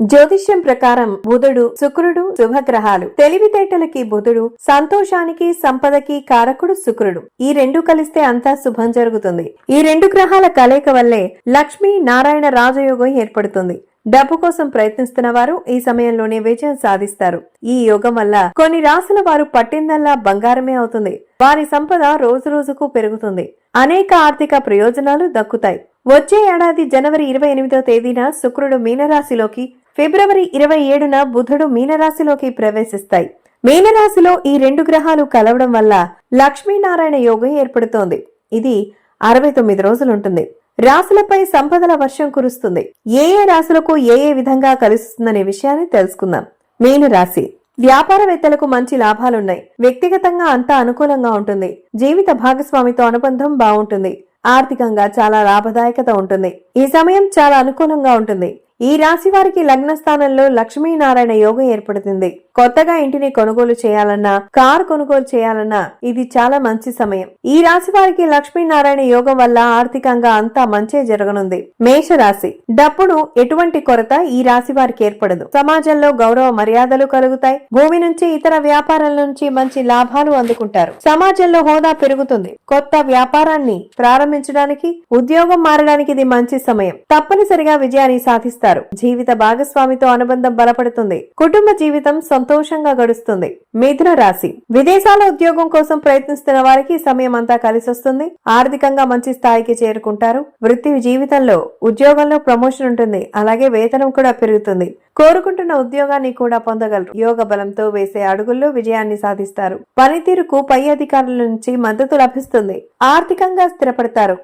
జ్యోతిష్యం ప్రకారం బుధుడు శుక్రుడు శుభగ్రహాలు. తెలివితేటలకి బుధుడు సంతోషానికి సంపదకి కారకుడు శుక్రుడు. ఈ రెండు కలిస్తే అంతా శుభం జరుగుతుంది. ఈ రెండు గ్రహాల కలయిక వల్లే లక్ష్మీ నారాయణ రాజయోగం ఏర్పడుతుంది. డబ్బు కోసం ప్రయత్నిస్తున్న వారు ఈ సమయంలోనే విజయం సాధిస్తారు. ఈ యోగం వల్ల కొన్ని రాసుల వారు పట్టిందల్లా బంగారమే అవుతుంది. వారి సంపద రోజు రోజుకు పెరుగుతుంది. అనేక ఆర్థిక ప్రయోజనాలు దక్కుతాయి. వచ్చే ఏడాది జనవరి ఇరవై ఎనిమిదో తేదీన శుక్రుడు మీనరాశిలోకి ఫిబ్రవరి ఇరవై ఏడున బుధుడు మీనరాశిలోకి ప్రవేశిస్తాయి. మీనరాశిలో ఈ రెండు గ్రహాలు కలవడం వల్ల లక్ష్మీనారాయణ యోగం ఏర్పడుతోంది. ఇది అరవై తొమ్మిది రోజులుంటుంది. రాశులపై సంపదల వర్షం కురుస్తుంది. ఏ ఏ రాశులకు ఏ ఏ విధంగా కలుస్తుందనే విషయాన్ని తెలుసుకుందాం. మీన రాశి వ్యాపారవేత్తలకు మంచి లాభాలున్నాయి. వ్యక్తిగతంగా అంతా అనుకూలంగా ఉంటుంది. జీవిత భాగస్వామితో అనుబంధం బాగుంటుంది. ఆర్థికంగా చాలా లాభదాయకత ఉంటుంది. ఈ సమయం చాలా అనుకూలంగా ఉంటుంది. ఈ రాశి వారికి లగ్న స్థానంలో లక్ష్మీనారాయణ యోగం ఏర్పడుతుంది. కొత్తగా ఇంటిని కొనుగోలు చేయాలన్నా కార్ కొనుగోలు చేయాలన్నా ఇది చాలా మంచి సమయం. ఈ రాశి వారికి లక్ష్మీనారాయణ యోగం వల్ల ఆర్థికంగా అంతా మంచే జరగనుంది. మేష రాశి డబ్బును ఎటువంటి కొరత ఈ రాశి వారికి ఏర్పడదు. సమాజంలో గౌరవ మర్యాదలు కలుగుతాయి. భూమి నుంచి ఇతర వ్యాపారాల నుంచి మంచి లాభాలు అందుకుంటారు. సమాజంలో హోదా పెరుగుతుంది. కొత్త వ్యాపారాన్ని ప్రారంభించడానికి ఉద్యోగం మారడానికి ఇది మంచి సమయం. తప్పనిసరిగా విజయాన్ని సాధిస్తారు. జీవిత భాగస్వామితో అనుబంధం బలపడుతుంది. కుటుంబ జీవితం సంతోషంగా గడుస్తుంది. మిథున రాశి. విదేశాల ఉద్యోగం కోసం ప్రయత్నిస్తున్న వారికి సమయం అంతా కలిసొస్తుంది. ఆర్థికంగా మంచి స్థాయికి చేరుకుంటారు. వృత్తి జీవితంలో ఉద్యోగంలో ప్రమోషన్ ఉంటుంది. అలాగే వేతనం కూడా పెరుగుతుంది. కోరుకుంటున్న ఉద్యోగాన్ని కూడా పొందగలరు. యోగ బలంతో వేసే అడుగుల్లో విజయాన్ని సాధిస్తారు. పనితీరుకు పై అధికారుల నుంచి మద్దతు లభిస్తుంది. ఆర్థికంగా స్థిరపడతారు.